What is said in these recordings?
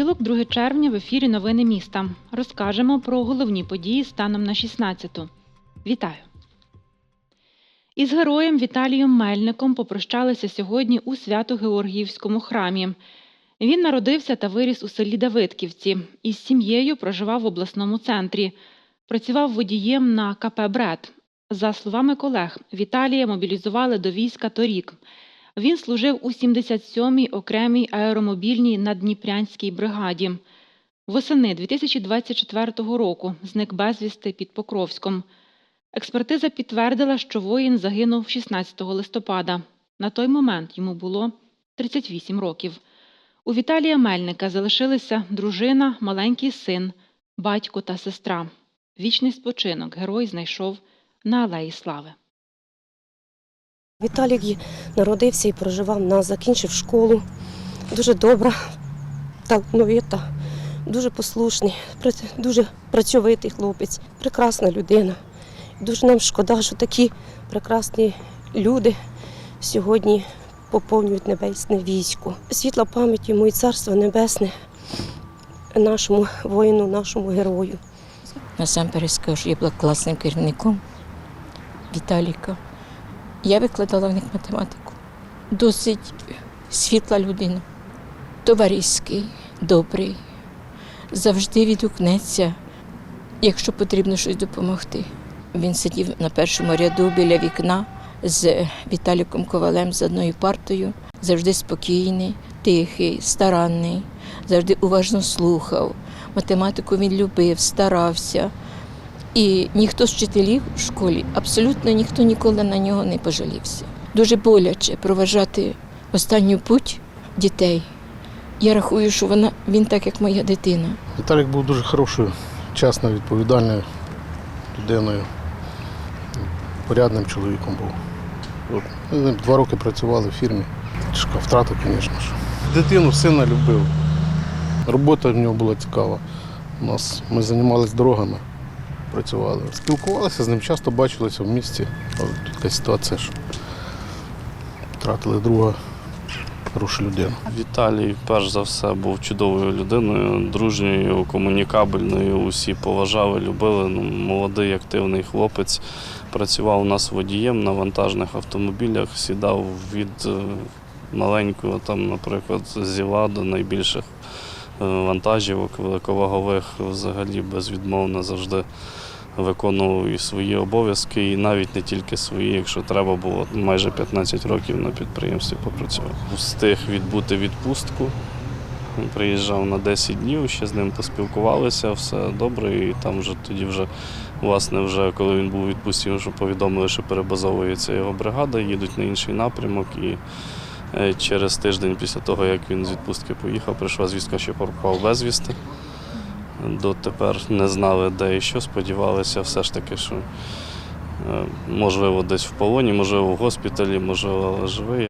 Понеділок, 2 червня, в ефірі Новини міста. Розкажемо про головні події станом на 16-ту. Вітаю! Із героєм Віталієм Мельником попрощалися сьогодні у Свято-Георгіївському храмі. Він народився та виріс у селі Давидківці. Із сім'єю проживав в обласному центрі. Працював водієм на КП «Бред». За словами колег, Віталія мобілізували до війська торік. Він служив у 77-й окремій аеромобільній наддніпрянській бригаді. Восени 2024 року зник безвісти під Покровськом. Експертиза підтвердила, що воїн загинув 16 листопада. На той момент йому було 38 років. У Віталія Мельника залишилися дружина, маленький син, батько та сестра. Вічний спочинок герой знайшов на Алеї Слави. Віталік народився і проживав в нас, закінчив школу. Дуже добра, талановита, дуже послушний, дуже працьовитий хлопець, прекрасна людина. Дуже нам шкода, що такі прекрасні люди сьогодні поповнюють небесне військо. Світла пам'ять йому і царство небесне нашому воїну, нашому герою. Насамперед скажу, я була класним керівником Віталіка. Я викладала в них математику. Досить світла людина, товариський, добрий, завжди відгукнеться, якщо потрібно щось допомогти. Він сидів на першому ряду біля вікна з Віталіком Ковалем з одною партою, завжди спокійний, тихий, старанний, завжди уважно слухав. Математику він любив, старався. І ніхто з вчителів в школі, абсолютно ніхто ніколи на нього не пожалівся. Дуже боляче проважати останню путь дітей. Я рахую, що вона, він так, як моя дитина. Віталік був дуже хорошою, чесною, відповідальною людиною, порядним чоловіком був. От. Ми з ним два роки працювали в фірмі. Тяжка втрата, звісно ж. Дитину сина любив. Робота в нього була цікава. У нас ми займалися дорогами, працювали. Спілкувалися з ним, часто бачилися в місті. Тут така ситуація, що втратили друга хорошу людину. Віталій, перш за все, був чудовою людиною, дружньою, комунікабельною. Усі поважали, любили. Ну, молодий, активний хлопець. Працював у нас водієм на вантажних автомобілях, сідав від е, маленького, там, наприклад, зіла до найбільших вантажівок великовагових, взагалі безвідмовно завжди виконував і свої обов'язки, і навіть не тільки свої, якщо треба було майже 15 років на підприємстві попрацював. Встиг відбути відпустку. Приїжджав на 10 днів, ще з ним поспілкувалися, все добре. І там вже тоді вже, власне, вже коли він був у відпустці, вже повідомили, що перебазовується його бригада, їдуть на інший напрямок. І е, через тиждень після того, як він з відпустки поїхав, прийшла звістка, що пропав безвісти. Дотепер не знали, де і що, сподівалися все ж таки, що е, можливо десь в полоні, можливо в госпіталі, можливо, живий.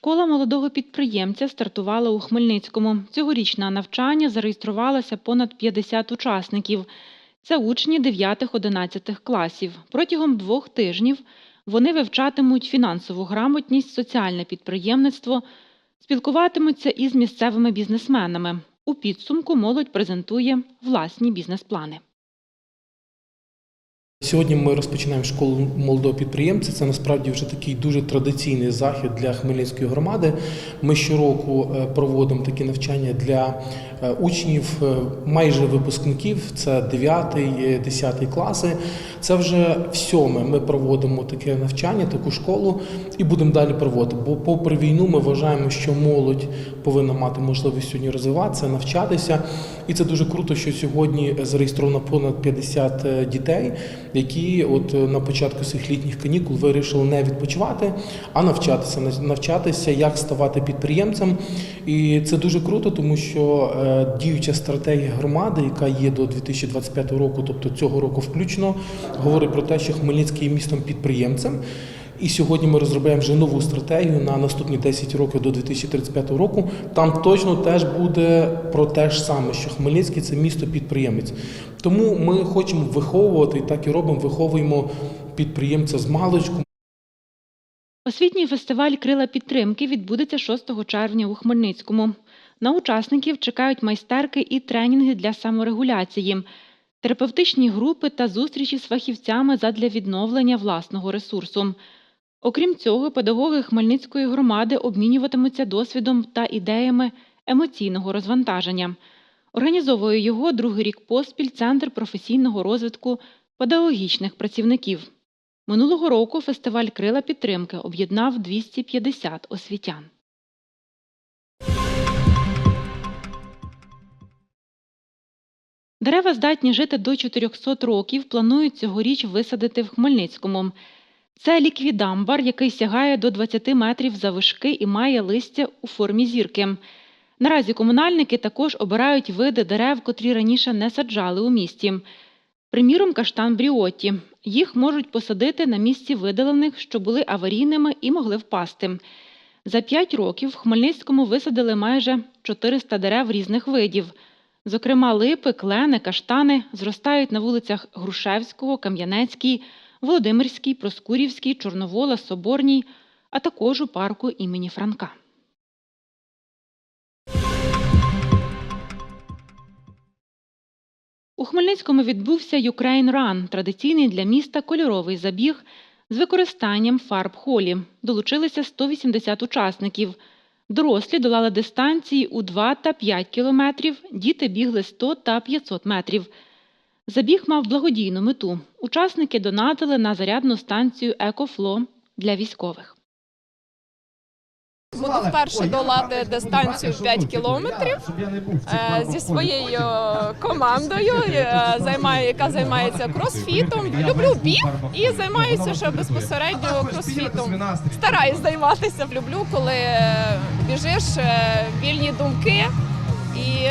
Школа молодого підприємця стартувала у Хмельницькому. Цьогоріч на навчання зареєструвалося понад 50 учасників. Це учні 9-11 класів. Протягом двох тижнів вони вивчатимуть фінансову грамотність, соціальне підприємництво, спілкуватимуться із місцевими бізнесменами. У підсумку молодь презентує власні бізнес-плани. Сьогодні ми розпочинаємо школу молодого підприємця. Це насправді вже такий дуже традиційний захід для Хмельницької громади. Ми щороку е, проводимо такі навчання для е, учнів, е, майже випускників. Це 9, 10 класи. Це вже в сьоме ми проводимо таке навчання, таку школу і будемо далі проводити. Бо, попри війну, ми вважаємо, що молодь повинна мати можливість сьогодні розвиватися, навчатися. І це дуже круто, що сьогодні зареєстровано понад 50 дітей, які от на початку своїх літніх канікул вирішили не відпочивати, а навчатися, навчатися, як ставати підприємцем. І це дуже круто, тому що е, е, діюча стратегія громади, яка є до 2025 року, тобто цього року включно, говорить про те, що Хмельницький є містом підприємцем. І сьогодні ми розробляємо вже нову стратегію на наступні 10 років до 2035 року. Там точно теж буде про те ж саме, що Хмельницький це місто підприємець. Тому ми хочемо виховувати і так і робимо, виховуємо підприємця з маличку. Освітній фестиваль Крила підтримки відбудеться 6 червня у Хмельницькому. На учасників чекають майстерки і тренінги для саморегуляції, терапевтичні групи та зустрічі з фахівцями задля відновлення власного ресурсу. Окрім цього, педагоги Хмельницької громади обмінюватимуться досвідом та ідеями емоційного розвантаження. Організовує його другий рік поспіль Центр професійного розвитку педагогічних працівників. Минулого року фестиваль Крила підтримки об'єднав 250 освітян. Дерева здатні жити до 400 років, планують цьогоріч висадити в Хмельницькому. Це ліквідамбар, який сягає до 20 метрів завишки і має листя у формі зірки. Наразі комунальники також обирають види дерев, котрі раніше не саджали у місті. Приміром, каштан бріоті. Їх можуть посадити на місці видалених, що були аварійними і могли впасти. За п'ять років в Хмельницькому висадили майже 400 дерев різних видів. Зокрема, липи, клени, каштани зростають на вулицях Грушевського, Кам'янецькій, Володимирській, Проскурівській, Чорновола, Соборній, а також у парку імені Франка. У Хмельницькому відбувся Ukraine Run – традиційний для міста кольоровий забіг з використанням фарб холі. Долучилися 180 учасників. Дорослі долали дистанції у 2 та 5 кілометрів, діти бігли 100 та 500 метрів. Забіг мав благодійну мету. Учасники донатили на зарядну станцію «Екофло» для військових. Буду вперше долати дистанцію 5 кілометрів е, зі своєю командою, е, яка займається кросфітом. Люблю біг і займаюся ще безпосередньо кросфітом. Стараюсь займатися. Люблю, коли е, біжиш, вільні думки і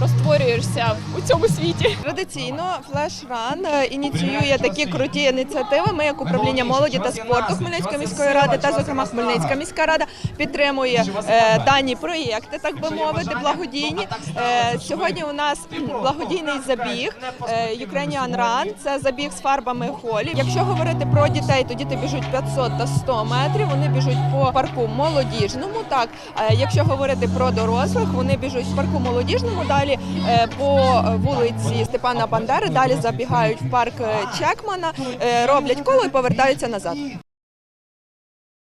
розтворюєшся у цьому світі. Традиційно флеш-ран ініціює такі круті ініціативи. Ми, як управління молоді та спорту Хмельницької міської ради, та зокрема Хмельницька міська рада підтримує е, дані проєкти, так би мовити, благодійні. Е, сьогодні у нас благодійний забіг е, Ukrainian Run. Це забіг з фарбами холі. Якщо говорити про дітей, то діти біжуть 500 та 100 метрів. Вони біжуть по парку молодіжному. Так, якщо говорити про дорослих, вони біжуть в парку молодіжному. Далі е, по вулиці Степана Бандери, далі забігають в парк е, Чекмана, е, роблять коло і повертаються назад.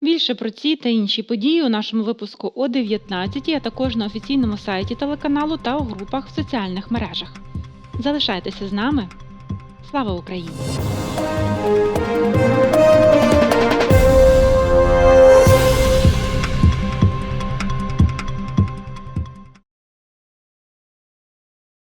Більше про ці та інші події у нашому випуску о 19, а також на офіційному сайті телеканалу та у групах в соціальних мережах. Залишайтеся з нами. Слава Україні!